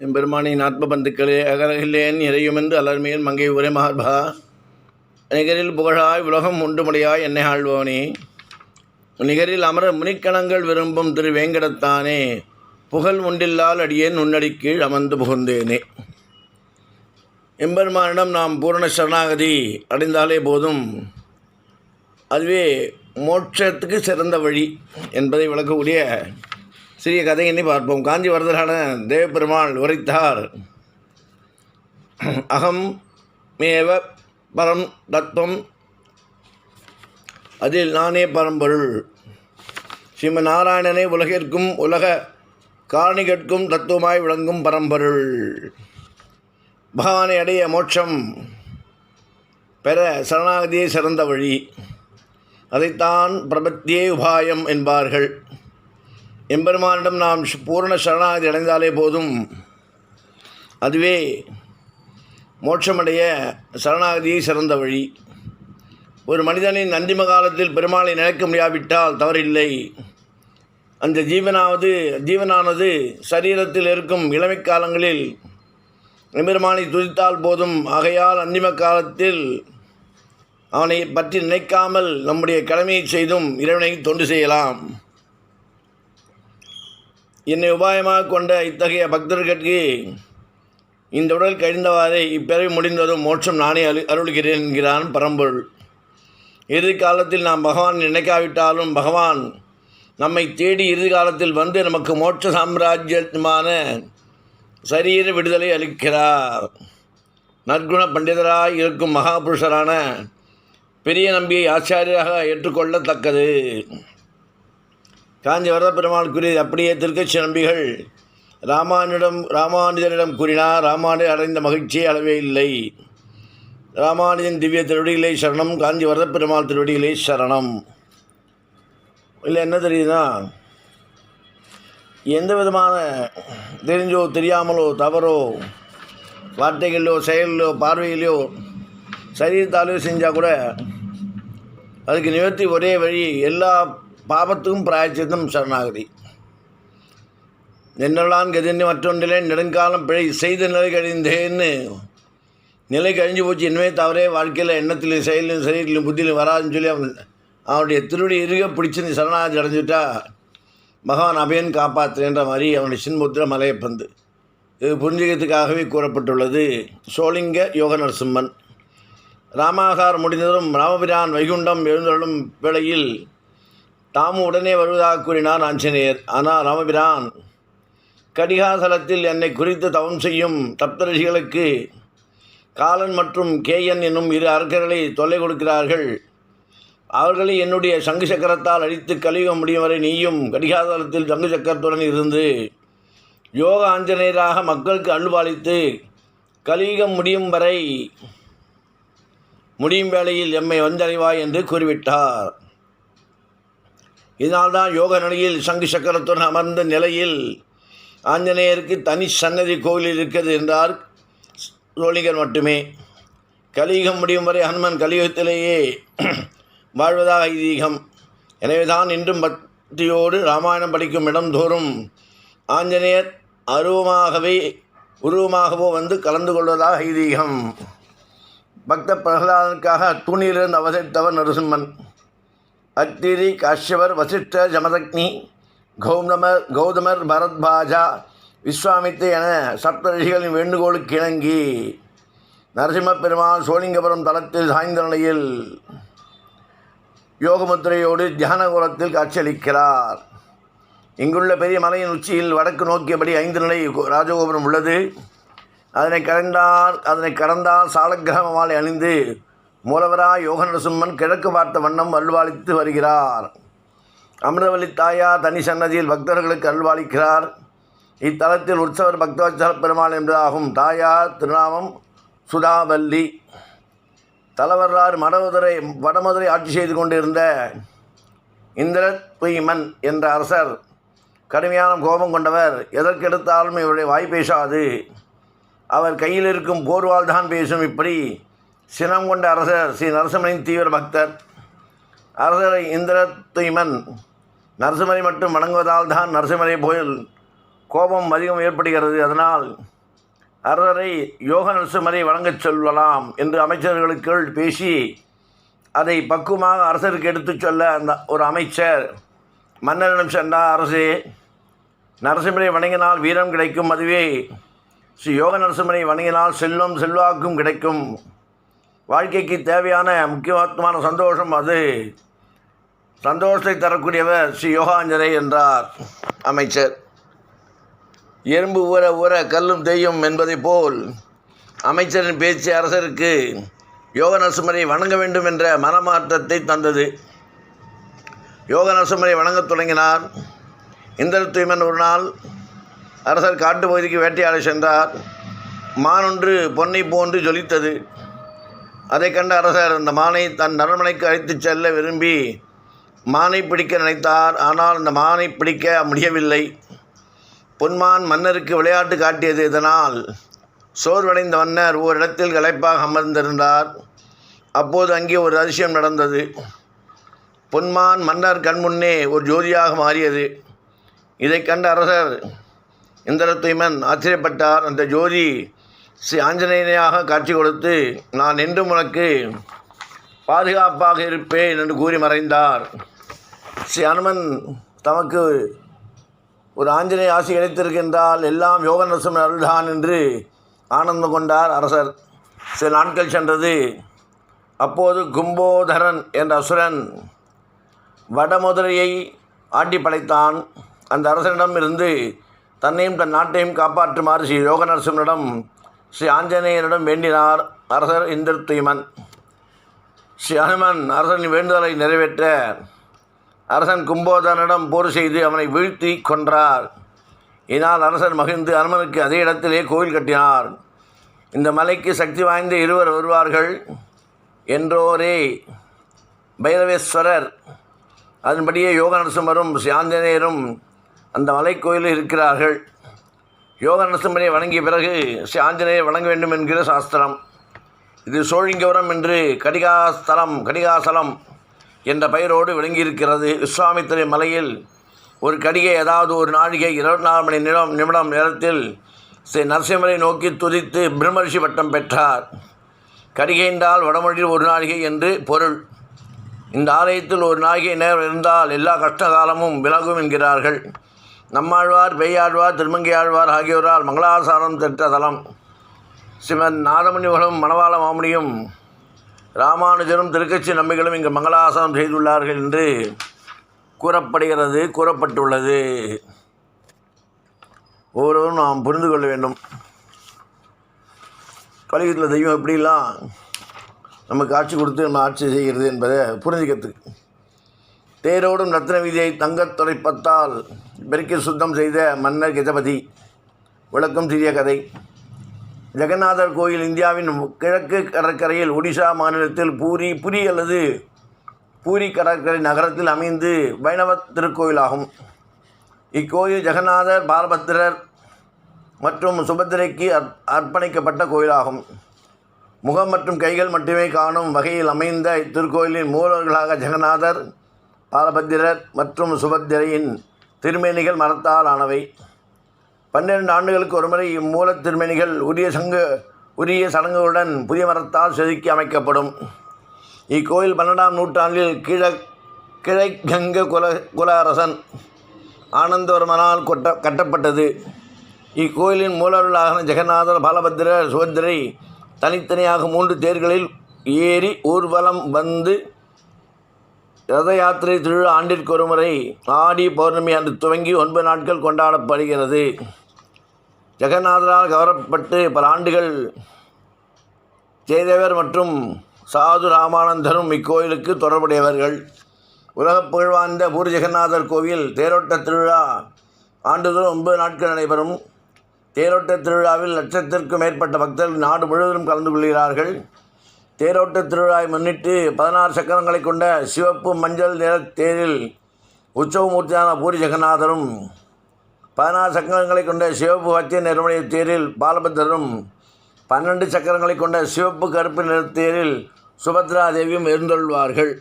எம்பெருமானின் ஆத்ம பந்துக்களே அகரகில்லேன் இறையுமென்று அலர்மேல் மங்கை உரை மார்பா. நிகரில் புகழாய் உலகம் உண்டுமுடியாய் என்னை ஆழ்வோனே நிகரில் அமர முனிக்கணங்கள் விரும்பும் திரு வேங்கடத்தானே புகழ் உண்டில்லால் அடியேன் உன்னடி கீழ் அமர்ந்து புகுந்தேனே. எம்பெருமானிடம் நாம் பூரண சரணாகதி அடைந்தாலே போதும். அதுவே மோட்சத்துக்கு சிறந்த வழி என்பதை விளக்கக்கூடிய சிறிய கதையினை பார்ப்போம். காஞ்சி வரதரான தேவபெருமாள் உரைத்தார். அகம் மேவ பரம் தத்துவம். அதில் நானே பரம்பொருள். ஸ்ரீம நாராயணனை உலகிற்கும் உலக காரணிகட்கும் தத்துவமாய் விளங்கும் பரம்பொருள். பகவானை அடைய மோட்சம் பெற சரணாகதியே சிறந்த வழி. அதைத்தான் பிரபத்தியே உபாயம் என்பார்கள். எம்பெருமானிடம் நாம் ஷ்- பூரண சரணாகதி அடைந்தாலே போதும். அதுவே மோட்சமடைய சரணாகதியை சிறந்த வழி. ஒரு மனிதனின் அந்திம காலத்தில் பெருமாளை நினைக்க முடியாவிட்டால் தவறில்லை. அந்த ஜீவனாவது ஜீவனானது சரீரத்தில் இருக்கும் இளமைக் காலங்களில் எம்பெருமானை துதித்தால் போதும். ஆகையால் அந்திம காலத்தில் அவனை பற்றி நினைக்காமல் நம்முடைய கடமையை செய்தும் இறைவனை தொண்டு செய்யலாம். என்னை உபாயமாக கொண்ட இத்தகைய பக்தர்களுக்கு இந்த உடல் கழிந்தவாறே இப்பிறவி முடிந்ததும் மோட்சம் நானே அரு அருள்கிறேன் என்கிறான் பரம்பொருள். இறுதி காலத்தில் நாம் பகவான் நினைக்காவிட்டாலும் பகவான் நம்மை தேடி இறுதி காலத்தில் வந்து நமக்கு மோட்ச சாம்ராஜ்யமான சரீர விடுதலை அளிக்கிறார். நற்குண பண்டிதராக இருக்கும் மகாபுருஷரான பெரிய நம்பியை ஆச்சாரியராக ஏற்றுக்கொள்ளத்தக்கது. காஞ்சி வரத பெருமாள் கூறியது அப்படியே திருக்கட்சி நம்பிகள் ராமானுடம் ராமானுஜனிடம் கூறினார் ராமானுஜர் அடைந்த மகிழ்ச்சியே அளவே இல்லை. ராமானுஜன் திவ்ய திருவடிகளே சரணம் காஞ்சி வரத பெருமாள் திருவடிகளே சரணம். இல்லை என்ன தெரியுதுன்னா எந்த விதமான தெரிஞ்சோ தெரியாமலோ தவறோ வார்த்தைகளிலோ செயலிலோ பார்வையிலோ சரீரத்தாலேயோ செஞ்சால் கூட அதுக்கு நிவர்த்தி ஒரே வழி எல்லா பாபத்துக்கும் பிராயச்சித்தம் சரணாகதி. நின்றலான் கதின்னு மற்றொன்றிலே நெடுங்காலம் பிழை செய்த நிலை கழிந்தேன்னு நிலை கழிஞ்சு போச்சு. இனிமே தவறே வாழ்க்கையில் எண்ணத்திலையும் செயலிலும் சரீரத்திலும் புத்தியிலும் வராதுன்னு சொல்லி அவன் அவனுடைய திருவடி இருக பிடிச்சு நீ சரணாகதி அடைஞ்சுட்டா மகான் அபயன் காப்பாற்றுன்ற மாதிரி அவனுடைய சின்முத்திர மலையப்பந்து இது புரிஞ்சுக்கிறதுக்காகவே கூறப்பட்டுள்ளது. சோளிங்க யோக நரசிம்மன் ராமாகாரம் முடிந்ததும் ராமபிரான் வைகுண்டம் எழுந்தருளும் வேளையில் தாமும் உடனே வருவதாக கூறினார் ஆஞ்சநேயர். ஆனால் ராமபிரான் கடிகாசலத்தில் என்னை குறித்து தவம் செய்யும் தப்தரிஷிகளுக்கு காலன் மற்றும் கேயன் என்னும் இரு அரக்கர்களை தொல்லை கொடுக்கிறார்கள். அவர்களை என்னுடைய சங்கு சக்கரத்தால் அழித்து கலியுகம் முடியும் வரை நீயும் கடிகாசலத்தில் சங்கு சக்கரத்துடன் இருந்து யோக ஆஞ்சநேயராக மக்களுக்கு அல்வாளித்து கலியுகம் முடியும் வரை முடியும் வேளையில் எம்மை வந்தடைவாய் என்று கூறிவிட்டார். இதனால்தான் யோக நிலையில் சங்கு சக்கரத்துடன் அமர்ந்த நிலையில் ஆஞ்சநேயருக்கு தனி சன்னதி கோவில் இருக்கிறது என்றார் ரோலிகர் மட்டுமே. கலியுகம் முடியும் வரை ஹனுமன் கலியுகத்திலேயே வாழ்வதாக ஐதீகம். எனவேதான் இன்றும் பக்தியோடு ராமாயணம் படிக்கும் இடம் தோறும் ஆஞ்சநேயர் அருவமாகவே உருவமாகவோ வந்து கலந்து கொள்வதாக ஐதீகம். பக்த பிரகலாதனுக்காக துணியிலிருந்து அவதரித்தவர் நரசிம்மன். அக்னிரி காஷ்யவர் வசிஷ்ட ஜமதக்னி கௌதமர் கௌதமர் பரத்பாஜா விஸ்வாமித்து என சப்த ரிஷிகளின் வேண்டுகோளுக்கு இணங்கி நரசிம்மப்பெருமான் சோழிங்கபுரம் தளத்தில் சாய்ந்த நிலையில் யோகமுத்திரையோடு தியான கோலத்தில் காட்சியளிக்கிறார். இங்குள்ள பெரிய மலையின் உச்சியில் வடக்கு நோக்கியபடி ஐந்து நிலை ராஜகோபுரம் உள்ளது. அதனை கடந்தால் அதனை கடந்தால் சாலக்கிரக மாலை அணிந்து மூலவரா யோக நரசிம்மன் கிழக்கு பார்த்த வண்ணம் அல்வாளித்து வருகிறார். அமிர்தவல்லி தாயா தனி சன்னதியில் பக்தர்களுக்கு அல்வாளிக்கிறார் இத்தலத்தில் உற்சவர் பக்தவச்சல பெருமாள் என்பதாகும். தாயார் திருநாமம் சுதாவல்லி. தலவரலாறு மடமதுரை வடமதுரை ஆட்சி செய்து கொண்டிருந்த இந்திரத்வீமன் என்ற அரசர் கடுமையான கோபம் கொண்டவர். எதற்கெடுத்தாலும் இவருடைய வாய் பேசாது. அவர் கையில் இருக்கும் போர்வால் தான் பேசும் இப்படி சினம் கொண்ட அரசர் ஸ்ரீ நரசிம்மனின் தீவிர பக்தர். அரசரை தூய்மன் நரசிம்மரை மட்டும் வணங்குவதால் தான் நரசிம்மரை போல் கோபம் அதிகம் ஏற்படுகிறது. அதனால் அரசரை யோக நரசிம்மரை வழங்கச் சொல்லலாம் என்று அமைச்சர்களுக்குள் பேசி அதை பக்குவமாக அரசருக்கு எடுத்துச் சொல்ல அந்த ஒரு அமைச்சர் மன்னரிடம் சென்றார். அரசே நரசிம்மரை வணங்கினால் வீரம் கிடைக்கும். அதுவே ஸ்ரீ யோக நரசிம்மரை வணங்கினால் செல்வம் செல்வாக்கும் கிடைக்கும். வாழ்க்கைக்கு தேவையான முக்கியமான சந்தோஷம் அது. சந்தோஷத்தை தரக்கூடியவர் ஸ்ரீ யோகாஞ்சனை என்றார் அமைச்சர். எறும்பு ஊற ஊற கல்லும் தெய்யும் என்பதைப் போல் அமைச்சரின் பேச்சு அரசருக்கு யோக நரசிம்மரை வணங்க வேண்டும் என்ற மனமாற்றத்தை தந்தது. யோக நரசிம்மரை வணங்கத் தொடங்கினார். இந்திர தூய்மன் ஒரு நாள் அரசர் காட்டு பகுதிக்கு வேட்டையாட சென்றார். மானொன்று பொன்னை போன்று ஜொலித்தது. அதை கண்ட அரசர் அந்த மானை தன் அரண்மனைக்கு அழைத்துச் செல்ல விரும்பி மானை பிடிக்க நினைத்தார். ஆனால் அந்த மானை பிடிக்க முடியவில்லை. பொன்மான் மன்னருக்கு விளையாட்டு காட்டியது இதனால் சோர்வடைந்த மன்னர் ஓரிடத்தில் களைப்பாக அமர்ந்திருந்தார். அப்போது அங்கே ஒரு அதிசயம் நடந்தது. பொன்மான் மன்னர் கண்முன்னே ஒரு ஜோதியாக மாறியது. இதைக் கண்ட அரசர் இந்திரத்துய்மன் ஆச்சரியப்பட்டார். அந்த ஜோதி ஸ்ரீ ஆஞ்சநேயனாக காட்சி கொடுத்து நான் என்றும் உனக்கு பாதுகாப்பாக இருப்பேன் என்று கூறி மறைந்தார். ஸ்ரீ அனுமன் தமக்கு ஒரு ஆஞ்சநேய ஆசி கிடைத்திருக்கின்றால் எல்லாம் யோக நரசிம்மன் அருள்தான் என்று ஆனந்தம் கொண்டார் அரசர். சில நாட்கள் சென்றது. அப்போது கும்போதரன் என்ற அசுரன் வடமதுரையை ஆட்டி படைத்தான். அந்த அரசனிடம் இருந்து தன்னையும் தன் நாட்டையும் காப்பாற்றுமாறு ஸ்ரீ யோக நரசிம்மனிடம் ஸ்ரீ ஆஞ்சநேயரிடம் வேண்டினார் அரசர் இந்திரத்தீமன் ஸ்ரீ ஹனுமன் அரசனின் வேண்டுதலை நிறைவேற்ற அரசன் கும்போதனிடம் போர் செய்து அவனை வீழ்த்தி கொன்றார். இதனால் அரசர் மகிழ்ந்து அனுமனுக்கு அதே இடத்திலே கோவில் கட்டினார். இந்த மலைக்கு சக்தி வாய்ந்த இருவர் வருவார்கள் என்றோரே. பைரவேஸ்வரர் அதன்படியே யோக நரசிம்மரும் ஸ்ரீ ஆஞ்சநேயரும் அந்த மலைக்கோயிலில் இருக்கிறார்கள். யோக நரசிம்மரை வணங்கிய பிறகு ஸ்ரீ ஆஞ்சநேயர் வணங்க வேண்டும் என்கிற சாஸ்திரம். இது சோழிங்கவரம் என்று கடிகாஸ்தலம் கடிகாசலம் என்ற பெயரோடு விளங்கியிருக்கிறது. விஸ்வாமித்திரை மலையில் ஒரு கடிகை ஏதாவது ஒரு நாழிகை இருபத்தி நாலு மணி நிமிடம் நிமிடம் நேரத்தில் ஸ்ரீ நரசிம்மரை நோக்கி துதித்து பிரம்மரிஷி பட்டம் பெற்றார். கடிகை என்றால் வடமொழியில் ஒரு நாழிகை என்று பொருள். இந்த ஆலயத்தில் ஒரு நாழிகை நேரம் இருந்தால் எல்லா கஷ்டகாலமும் விலகும் என்கிறார்கள். நம்மாழ்வார் பெய்யாழ்வார் திருமங்கை ஆழ்வார் ஆகியோரால் மங்களாசாரம் பெற்ற தலம். சிவன் நாதமணிகளும் மணவாள மாமுனியும் ராமானுஜரும் திருக்கட்சி நம்பிகளும் இங்கு மங்களாசனம் செய்துள்ளார்கள் என்று கூறப்படுகிறது கூறப்பட்டுள்ளது. ஒவ்வொருவரும் நாம் புரிந்து கொள்ள வேண்டும். கலியுகத்தில் தெய்வம் எப்படிலாம் நமக்கு ஆட்சி கொடுத்து நம்ம ஆட்சி செய்கிறது என்பதை புரிஞ்சுக்கிறதுக்கு தேரோடும் ரத்ன வீதியை தங்கத் துடைப்பத்தால் பெருக்கி சுத்தம் செய்த மன்னர் கஜபதி. விளக்கம் சிறிய கதை. ஜெகநாதர் கோயில் இந்தியாவின் கிழக்கு கடற்கரையில் ஒடிசா மாநிலத்தில் பூரி புரி அல்லது பூரி கடற்கரை நகரத்தில் அமைந்து வைணவ திருக்கோயிலாகும். இக்கோயில் ஜெகநாதர் பாலபத்திரர் மற்றும் சுபத்திரைக்கு அர்ப்பணிக்கப்பட்ட கோயிலாகும். முகம் மற்றும் கைகள் மட்டுமே காணும் வகையில் அமைந்த இத்திருக்கோயிலின் மூலவர்களாக ஜெகநாதர் பாலபத்திரர் மற்றும் சுபத்திரையின் திருமேனிகள் மரத்தால் ஆனவை. பன்னிரண்டு ஆண்டுகளுக்கு ஒருமுறை இம்மூலத் திருமேனிகள் உரிய சங்கு உரிய சடங்குகளுடன் புதிய மரத்தால் செதுக்கி அமைக்கப்படும். இக்கோயில் பன்னெண்டாம் நூற்றாண்டில் கிழ கிழைக்கங்க குல குல அரசன் ஆனந்தவர்மனால் கொட்ட கட்டப்பட்டது. இக்கோயிலின் மூலருளாக ஜெகநாதர் பாலபத்திரர் சுபத்திரை தனித்தனியாக மூன்று தேர்களில் ஏறி ஊர்வலம் வந்து ரத யாத்திரை திருவிழா ஆண்டிற்கு ஒருமுறை ஆடி பௌர்ணமி அன்று துவங்கி ஒன்பது நாட்கள் கொண்டாடப்படுகிறது. ஜெகநாதரால் கவரப்பட்டு பல ஆண்டுகள் ஜெயதேவர் மற்றும் சாது ராமானந்தரும் இக்கோயிலுக்கு தொடர்புடையவர்கள். உலகப் புகழ்வாய்ந்த பூரி ஜெகநாதர் கோவில் தேரோட்ட திருவிழா ஆண்டுதோறும் ஒன்பது நாட்கள் நடைபெறும். தேரோட்ட திருவிழாவில் லட்சத்திற்கும் மேற்பட்ட பக்தர்கள் நாடு முழுவதும் கலந்து கொள்கிறார்கள். தேரோட்ட திருவிழாவை முன்னிட்டு பதினாறு சக்கரங்களை கொண்ட சிவப்பு மஞ்சள் நிற தேரில் உற்சவமூர்த்தியான பூரி ஜெகநாதரும் பதினாறு சக்கரங்களை கொண்ட சிவப்பு பச்சை நிறமுடைய தேரில் பாலபத்திரரும் பன்னெண்டு சக்கரங்களை கொண்ட சிவப்பு கருப்பு நிற தேரில் சுபத்ரா தேவியும் எழுந்தொள்வார்கள்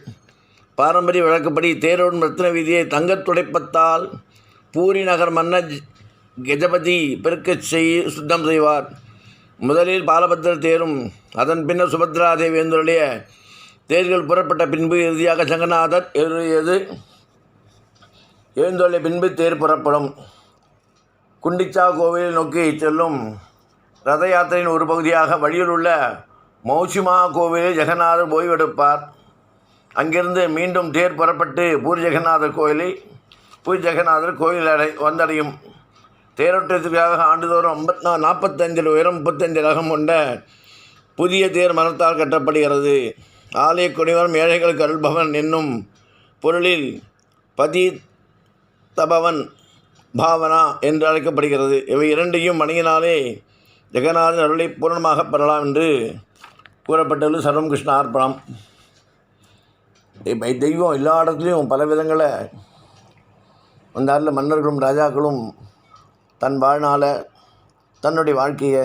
பாரம்பரிய வழக்கப்படி தேரோடும் ரத்ன வீதியை தங்கத் துடைப்பத்தால் பூரி நகர் மன்ன கஜபதி பெருக்கச் செய் சுத்தம் செய்வார். முதலில் பாலபத்திர தேரும் அதன் பின்னர் சுபத்ரா தேவி தேர்கள் புறப்பட்ட பின்பு இறுதியாக சங்கநாதர் எழுதியது எழுந்தொழிய பின்பு தேர் புறப்படும். குண்டிச்சா கோவிலை நோக்கி செல்லும் ரத யாத்திரையின் ஒரு பகுதியாக வழியில் உள்ள மௌசிமா கோவிலில் ஜெகநாதர் ஓய்வெடுப்பார் அங்கிருந்து மீண்டும் தேர் புறப்பட்டு பூரி ஜெகநாதர் கோயிலை பூரி ஜெகநாதர் கோயில் அடை வந்தடையும். தேரோட்டத்திற்காக ஆண்டுதோறும் ஐம்பத் நா நாற்பத்தஞ்சில் உயரம் முப்பத்தஞ்சு ரகம் கொண்ட புதிய தேர் மரத்தால் கட்டப்படுகிறது. ஆலய குடிவரம் ஏழைகளுக்கு அருள்பவன் என்னும் பொருளில் பதி தபவன் பாவனா என்று அழைக்கப்படுகிறது. இவை இரண்டையும் மணியினாலே ஜெகநாதன் அருளை பூரணமாக பெறலாம் என்று கூறப்பட்டுள்ளது. சர்வம் கிருஷ்ண அர்ப்பணம் தெய்வம் எல்லா இடத்துலையும் பல விதங்களை வந்தாரில் மன்னர்களும் ராஜாக்களும் தன் வாழ்நாளை தன்னுடைய வாழ்க்கையை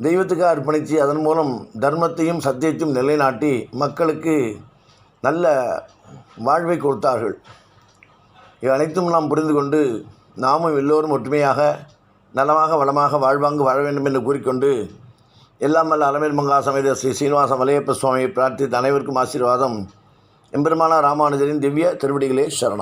தெய்வத்துக்காக அர்ப்பணித்து அதன் மூலம் தர்மத்தையும் சத்தியத்தையும் நிலைநாட்டி மக்களுக்கு நல்ல வாழ்வை கொடுத்தார்கள். இவை அனைத்தும் நாம் புரிந்து கொண்டு நாமும் எல்லோரும் ஒற்றுமையாக நலமாக வளமாக வாழ்வாங்கு வாழ வேண்டும் என்று கூறிக்கொண்டு எல்லாம் வல்ல அலமேல் மங்கா சமேத ஸ்ரீ சீனிவாச மலையப்ப சுவாமியை பிரார்த்தித்து அனைவருக்கும் ஆசீர்வாதம். எம்பெருமானா ராமானுஜரின் திவ்ய திருவடிகளே சரணம்.